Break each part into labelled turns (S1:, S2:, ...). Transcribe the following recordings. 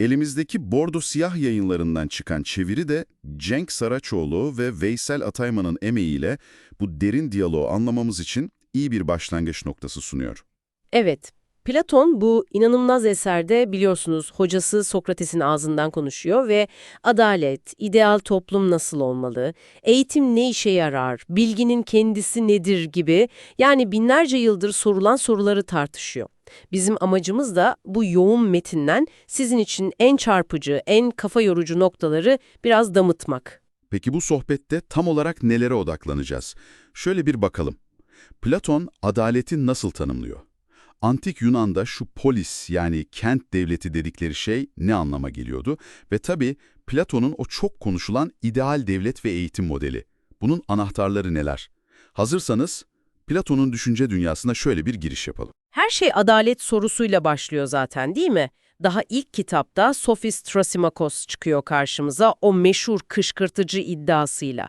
S1: Elimizdeki Bordo Siyah yayınlarından çıkan çeviri de Cenk Saraçoğlu ve Veysel Atayman'ın emeğiyle bu derin diyaloğu anlamamız için iyi bir başlangıç noktası sunuyor.
S2: Evet, Platon bu inanılmaz eserde biliyorsunuz hocası Sokrates'in ağzından konuşuyor ve adalet, ideal toplum nasıl olmalı, eğitim ne işe yarar, bilginin kendisi nedir gibi yani binlerce yıldır sorulan soruları tartışıyor. Bizim amacımız da bu yoğun metinden sizin için en çarpıcı, en kafa yorucu noktaları biraz damıtmak.
S1: Peki bu sohbette tam olarak nelere odaklanacağız? Şöyle bir bakalım. Platon adaleti nasıl tanımlıyor? Antik Yunan'da şu polis yani kent devleti dedikleri şey ne anlama geliyordu? Ve tabii Platon'un o çok konuşulan ideal devlet ve eğitim modeli. Bunun anahtarları neler? Hazırsanız Platon'un düşünce dünyasına şöyle bir giriş yapalım.
S2: Her şey adalet sorusuyla başlıyor zaten değil mi? Daha ilk kitapta Sofist Trasimakos çıkıyor karşımıza o meşhur kışkırtıcı iddiasıyla.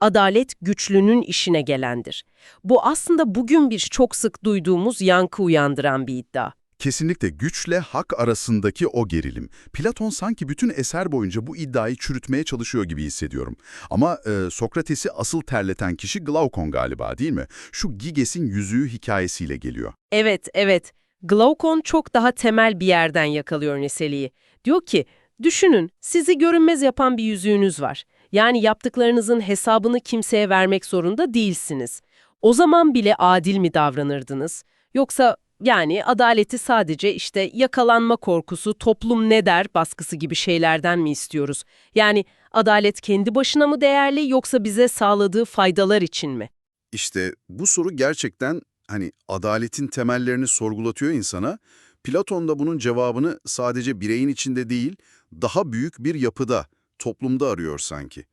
S2: Adalet güçlünün işine gelendir. Bu aslında bugün bir çok sık duyduğumuz yankı uyandıran bir iddia.
S1: Kesinlikle güçle hak arasındaki o gerilim. Platon sanki bütün eser boyunca bu iddiayı çürütmeye çalışıyor gibi hissediyorum. Ama e, Sokrates'i asıl terleten kişi Glaukon galiba değil mi? Şu Giges'in yüzüğü hikayesiyle geliyor.
S2: Evet, evet. Glaukon çok daha temel bir yerden yakalıyor meseleyi. Diyor ki, düşünün sizi görünmez yapan bir yüzüğünüz var. Yani yaptıklarınızın hesabını kimseye vermek zorunda değilsiniz. O zaman bile adil mi davranırdınız? Yoksa yani adaleti sadece işte yakalanma korkusu, toplum ne der baskısı gibi şeylerden mi istiyoruz? Yani adalet kendi başına mı değerli yoksa bize sağladığı faydalar için mi?
S1: İşte bu soru gerçekten hani adaletin temellerini sorgulatıyor insana. Platon da bunun cevabını sadece bireyin içinde değil, daha büyük bir yapıda, toplumda arıyor sanki.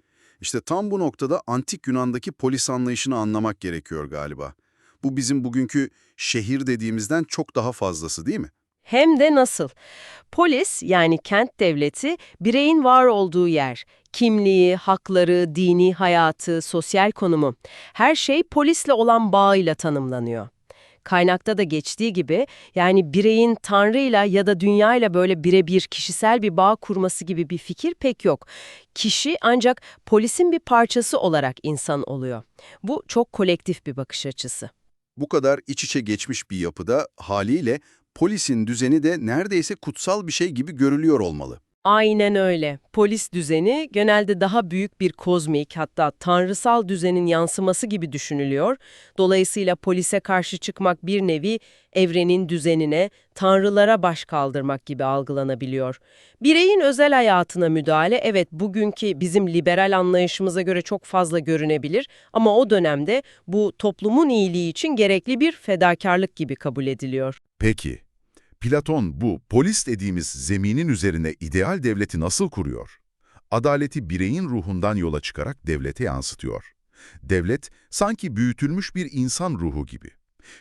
S1: İşte tam bu noktada antik Yunan'daki polis anlayışını anlamak gerekiyor galiba. Bu bizim bugünkü şehir dediğimizden çok daha fazlası değil mi?
S2: Hem de nasıl? Polis yani kent devleti bireyin var olduğu yer. Kimliği, hakları, dini hayatı, sosyal konumu. Her şey polisle olan bağıyla tanımlanıyor. Kaynakta da geçtiği gibi yani bireyin Tanrı'yla ya da dünyayla böyle birebir kişisel bir bağ kurması gibi bir fikir pek yok. Kişi ancak polisin bir parçası olarak insan oluyor. Bu çok kolektif bir bakış açısı.
S1: Bu kadar iç içe geçmiş bir yapıda haliyle polisin düzeni de neredeyse kutsal bir şey gibi görülüyor olmalı.
S2: Aynen öyle. Polis düzeni genelde daha büyük bir kozmik hatta tanrısal düzenin yansıması gibi düşünülüyor. Dolayısıyla polise karşı çıkmak bir nevi evrenin düzenine, tanrılara baş kaldırmak gibi algılanabiliyor. Bireyin özel hayatına müdahale evet bugünkü bizim liberal anlayışımıza göre çok fazla görünebilir ama o dönemde bu toplumun iyiliği için gerekli bir fedakarlık gibi kabul ediliyor.
S1: Peki, Platon bu polis dediğimiz zeminin üzerine ideal devleti nasıl kuruyor? Adaleti bireyin ruhundan yola çıkarak devlete yansıtıyor. Devlet sanki büyütülmüş bir insan ruhu gibi.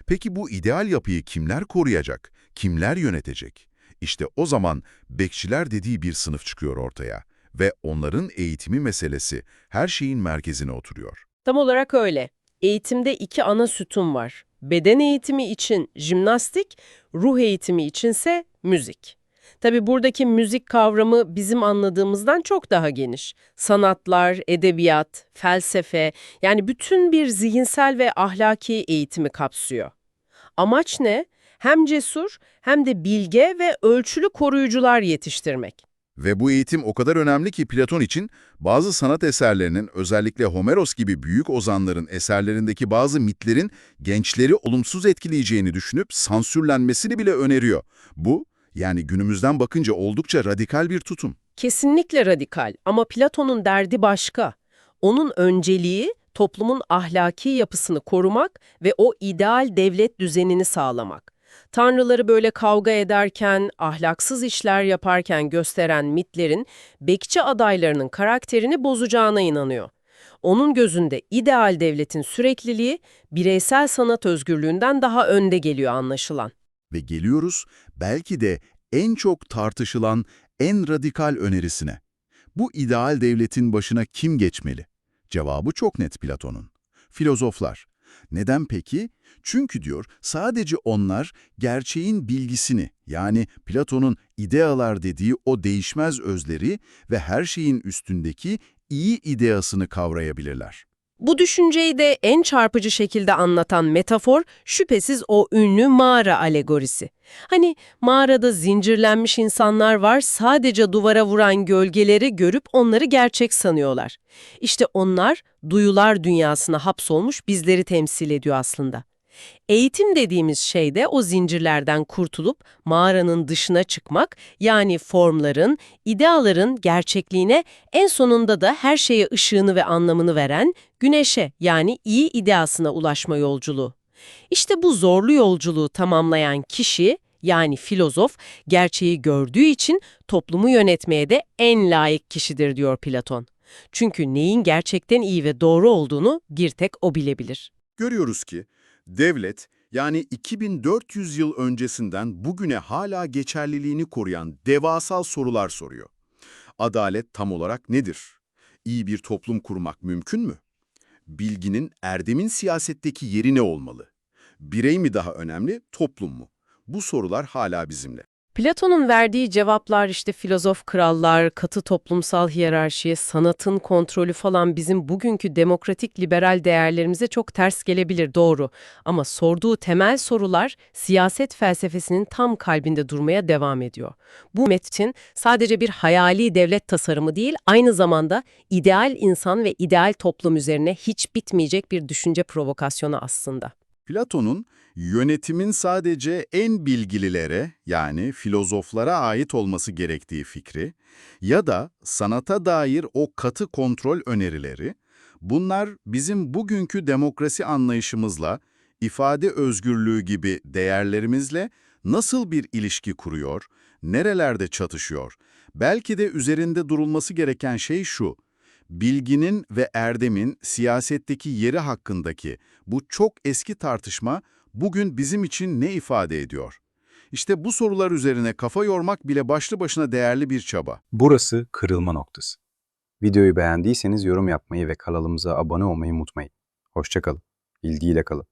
S1: Peki bu ideal yapıyı kimler koruyacak, kimler yönetecek? İşte o zaman bekçiler dediği bir sınıf çıkıyor ortaya ve onların eğitimi meselesi her şeyin merkezine oturuyor.
S2: Tam olarak öyle. Eğitimde iki ana sütun var. Beden eğitimi için jimnastik, ruh eğitimi içinse müzik. Tabi buradaki müzik kavramı bizim anladığımızdan çok daha geniş. Sanatlar, edebiyat, felsefe yani bütün bir zihinsel ve ahlaki eğitimi kapsıyor. Amaç ne? Hem cesur hem de bilge ve ölçülü koruyucular yetiştirmek.
S1: Ve bu eğitim o kadar önemli ki Platon için bazı sanat eserlerinin özellikle Homeros gibi büyük ozanların eserlerindeki bazı mitlerin gençleri olumsuz etkileyeceğini düşünüp sansürlenmesini bile öneriyor. Bu yani günümüzden bakınca oldukça radikal bir tutum.
S2: Kesinlikle radikal ama Platon'un derdi başka. Onun önceliği toplumun ahlaki yapısını korumak ve o ideal devlet düzenini sağlamak. Tanrıları böyle kavga ederken, ahlaksız işler yaparken gösteren mitlerin bekçi adaylarının karakterini bozacağına inanıyor. Onun gözünde ideal devletin sürekliliği bireysel sanat özgürlüğünden daha önde geliyor anlaşılan.
S1: Ve geliyoruz belki de en çok tartışılan, en radikal önerisine. Bu ideal devletin başına kim geçmeli? Cevabı çok net Platon'un. Filozoflar. Neden peki? Çünkü diyor sadece onlar gerçeğin bilgisini yani Platon'un idealar dediği o değişmez özleri ve her şeyin üstündeki iyi ideasını kavrayabilirler.
S2: Bu düşünceyi de en çarpıcı şekilde anlatan metafor şüphesiz o ünlü mağara alegorisi. Hani mağarada zincirlenmiş insanlar var sadece duvara vuran gölgeleri görüp onları gerçek sanıyorlar. İşte onlar duyular dünyasına hapsolmuş bizleri temsil ediyor aslında. Eğitim dediğimiz şey de o zincirlerden kurtulup mağaranın dışına çıkmak, yani formların, ideaların gerçekliğine en sonunda da her şeye ışığını ve anlamını veren güneşe yani iyi ideasına ulaşma yolculuğu. İşte bu zorlu yolculuğu tamamlayan kişi yani filozof gerçeği gördüğü için toplumu yönetmeye de en layık kişidir diyor Platon. Çünkü neyin gerçekten iyi ve doğru olduğunu bir tek o bilebilir.
S1: Görüyoruz ki devlet yani 2400 yıl öncesinden bugüne hala geçerliliğini koruyan devasal sorular soruyor. Adalet tam olarak nedir? İyi bir toplum kurmak mümkün mü? Bilginin, erdemin siyasetteki yeri ne olmalı? Birey mi daha önemli, toplum mu? Bu sorular hala bizimle.
S2: Platon'un verdiği cevaplar işte filozof krallar, katı toplumsal hiyerarşi, sanatın kontrolü falan bizim bugünkü demokratik liberal değerlerimize çok ters gelebilir doğru. Ama sorduğu temel sorular siyaset felsefesinin tam kalbinde durmaya devam ediyor. Bu metin sadece bir hayali devlet tasarımı değil, aynı zamanda ideal insan ve ideal toplum üzerine hiç bitmeyecek bir düşünce provokasyonu aslında.
S1: Platon'un yönetimin sadece en bilgililere yani filozoflara ait olması gerektiği fikri ya da sanata dair o katı kontrol önerileri, bunlar bizim bugünkü demokrasi anlayışımızla, ifade özgürlüğü gibi değerlerimizle nasıl bir ilişki kuruyor, nerelerde çatışıyor? Belki de üzerinde durulması gereken şey şu, bilginin ve erdemin siyasetteki yeri hakkındaki bu çok eski tartışma bugün bizim için ne ifade ediyor? İşte bu sorular üzerine kafa yormak bile başlı başına değerli bir çaba.
S3: Burası kırılma noktası. Videoyu beğendiyseniz yorum yapmayı ve kanalımıza abone olmayı unutmayın. Hoşçakalın. Bilgiyle kalın.